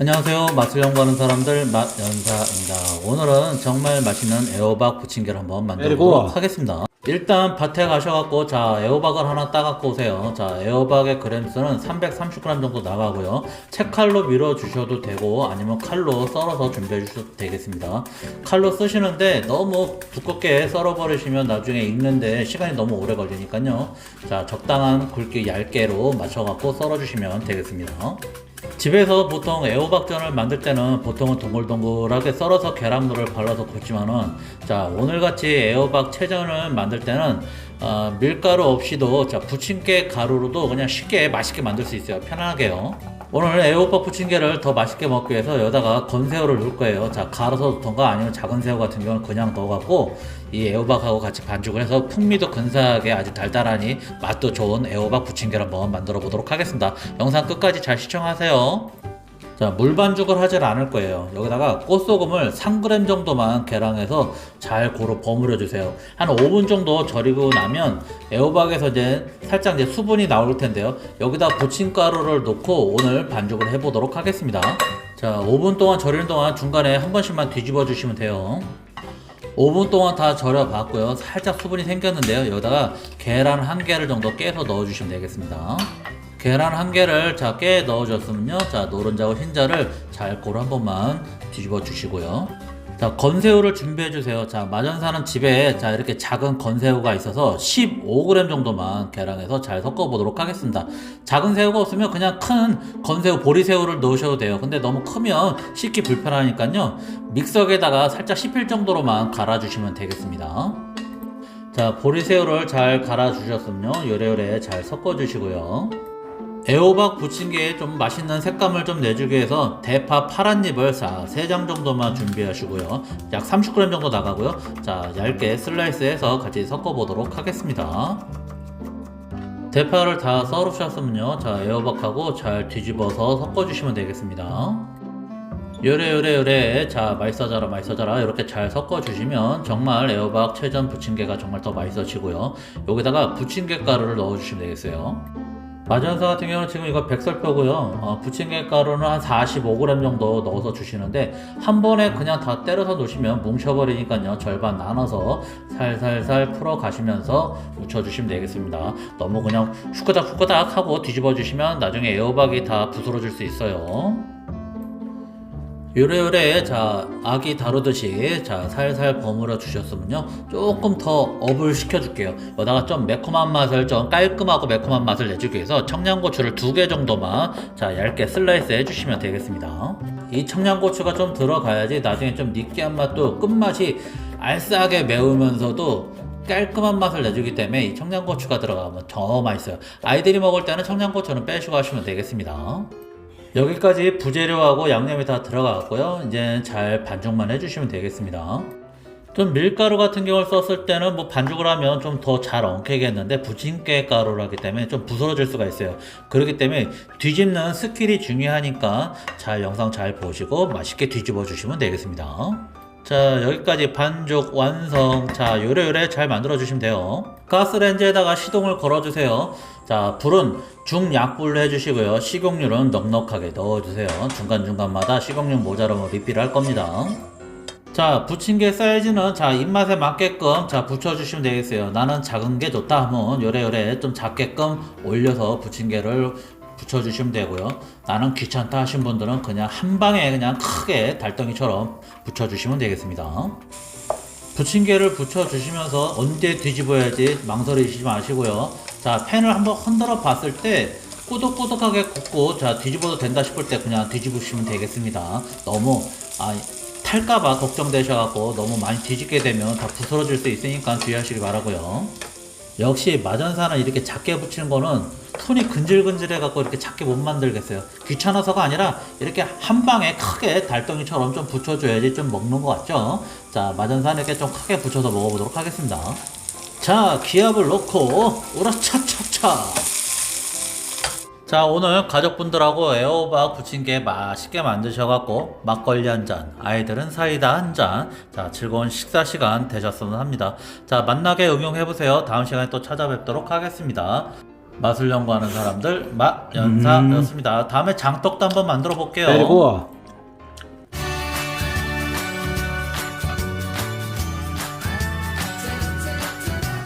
안녕하세요. 맛을 연구하는 사람들 맛연사입니다. 오늘은 정말 맛있는 애호박 부침개를 한번 만들어 그리고 보도록 하겠습니다. 일단 밭에 가셔갖고 자 애호박을 하나 따갖고 오세요. 자 애호박의 그램수는 330g 정도 나가고요. 채칼로 밀어 주셔도 되고 아니면 칼로 썰어서 준비해 주셔도 되겠습니다. 칼로 쓰시는데 너무 두껍게 썰어 버리시면 나중에 익는데 시간이 너무 오래 걸리니까요. 자 적당한 굵기 얇게로 맞춰갖고 썰어 주시면 되겠습니다. 집에서 보통 애호박전을 만들 때는 보통은 동글동글하게 썰어서 계란물을 발라서 굽지만은 자 오늘같이 애호박 채전을 만들 때는 어, 밀가루 없이도 자 부침개 가루로도 그냥 쉽게 맛있게 만들 수 있어요. 편하게요 오늘 애호박 부침개를 더 맛있게 먹기 위해서 여기다가 건새우를 넣을 거예요. 자 갈아서 넣던가 아니면 작은 새우 같은 경우는 그냥 넣어갖고 이 애호박하고 같이 반죽을 해서 풍미도 근사하게 아주 달달하니 맛도 좋은 애호박 부침개를 한번 만들어 보도록 하겠습니다. 영상 끝까지 잘 시청하세요 자, 물 반죽을 하질 않을 거예요. 여기다가 꽃소금을 3g 정도만 계량해서 잘 고루 버무려 주세요. 한 5분 정도 절이고 나면 애호박에서 이제 살짝 이제 수분이 나올 텐데요. 여기다 부침가루를 넣고 오늘 반죽을 해 보도록 하겠습니다. 자, 5분 동안 절이는 동안 중간에 한 번씩만 뒤집어 주시면 돼요. 5분 동안 다 절여 봤고요. 살짝 수분이 생겼는데요. 여기다가 계란 한 개를 정도 깨서 넣어 주시면 되겠습니다. 계란 한 개를 자깨 넣어줬으면요. 자 노른자와 흰자를 잘 고루 한 번만 뒤집어 주시고요. 자 건새우를 준비해 주세요. 자 마전사는 집에 자 이렇게 작은 건새우가 있어서 15g 정도만 계량해서 잘 섞어 보도록 하겠습니다. 작은 새우가 없으면 그냥 큰 건새우 보리새우를 넣으셔도 돼요. 근데 너무 크면 씻기 불편하니까요. 믹서기에다가 살짝 씹힐 정도로만 갈아 주시면 되겠습니다. 자 보리새우를 잘 갈아 주셨으면요. 요래요래 잘 섞어 주시고요. 애호박 부침개에 좀 맛있는 색감을 좀 내주기 위해서 대파 파란 잎을 3장 정도만 준비하시고요. 약 30g 정도 나가고요. 자, 얇게 슬라이스해서 같이 섞어 보도록 하겠습니다. 대파를 다 썰으셨으면요. 자, 애호박하고 잘 뒤집어서 섞어 주시면 되겠습니다. 요래 요래 요래 자 맛있어져라 맛있어져라 이렇게 잘 섞어 주시면 정말 애호박 채전 부침개가 정말 더 맛있어지고요 여기다가 부침개 가루를 넣어 주시면 되겠어요 마전사 같은 경우는 지금 이거 백설표고요. 어, 부침개 가루는 한 45g 정도 넣어서 주시는데 한 번에 그냥 다 때려서 놓으시면 뭉쳐버리니까요. 절반 나눠서 살살살 풀어 가시면서 묻혀주시면 되겠습니다. 너무 그냥 후끄닥 후끄닥 하고 뒤집어 주시면 나중에 애호박이 다 부스러질 수 있어요. 요래요래 자 아기 다루듯이 자 살살 버무려 주셨으면요. 조금 더 업을 시켜 줄게요. 여기다가 좀 매콤한 맛을 좀 깔끔하고 매콤한 맛을 내주기 위해서 청양고추를 두 개 정도만 자 얇게 슬라이스 해주시면 되겠습니다. 이 청양고추가 좀 들어가야지 나중에 좀 느끼한 맛도 끝맛이 알싸하게 매우면서도 깔끔한 맛을 내주기 때문에 이 청양고추가 들어가면 더 맛있어요. 아이들이 먹을 때는 청양고추는 빼시고 하시면 되겠습니다 여기까지 부재료하고 양념이 다 들어갔고요. 이제 잘 반죽만 해주시면 되겠습니다. 좀 밀가루 같은 경우를 썼을 때는 뭐 반죽을 하면 좀 더 잘 엉키겠는데 부침개 가루라기 때문에 좀 부스러질 수가 있어요. 그렇기 때문에 뒤집는 스킬이 중요하니까 잘 영상 잘 보시고 맛있게 뒤집어 주시면 되겠습니다. 자 여기까지 반죽 완성. 자 요래요래 잘 만들어 주시면 돼요. 가스레인지에다가 시동을 걸어 주세요. 자 불은 중약불로 해주시고요. 식용유는 넉넉하게 넣어 주세요. 중간중간마다 식용유 모자라면 리필 할 겁니다. 자 부침개 사이즈는 자 입맛에 맞게끔 자 붙여주시면 되겠어요. 나는 작은 게 좋다. 하면 요래요래 좀 작게끔 올려서 부침개를 붙여주시면 되고요. 나는 귀찮다 하신 분들은 그냥 한 방에 그냥 크게 달덩이처럼 붙여주시면 되겠습니다. 부침개를 붙여주시면서 언제 뒤집어야지 망설이시지 마시고요. 자, 팬을 한번 흔들어 봤을 때 꾸덕꾸덕하게 굽고 자 뒤집어도 된다 싶을 때 그냥 뒤집으시면 되겠습니다. 너무 아, 탈까봐 걱정되셔갖고 너무 많이 뒤집게 되면 다 부스러질 수 있으니까 주의하시기 바라고요. 역시 마전사는 이렇게 작게 붙이는 거는 손이 근질근질해 갖고 이렇게 작게 못 만들겠어요. 귀찮아서가 아니라 이렇게 한 방에 크게 달덩이처럼 좀 붙여줘야지 좀 먹는 것 같죠? 자, 마전사는 이렇게 좀 크게 붙여서 먹어보도록 하겠습니다. 자, 기압을 넣고 우라차차차. 자, 오늘 가족분들하고 애호박 부침개 맛있게 만드셔갖고 막걸리 한 잔, 아이들은 사이다 한 잔, 자, 즐거운 식사 시간 되셨으면 합니다. 자, 만나게 응용해보세요. 다음 시간에 또 찾아뵙도록 하겠습니다. 맛을 연구하는 사람들 맛 연사였습니다. 다음에 장떡도 한번 만들어 볼게요. 그리고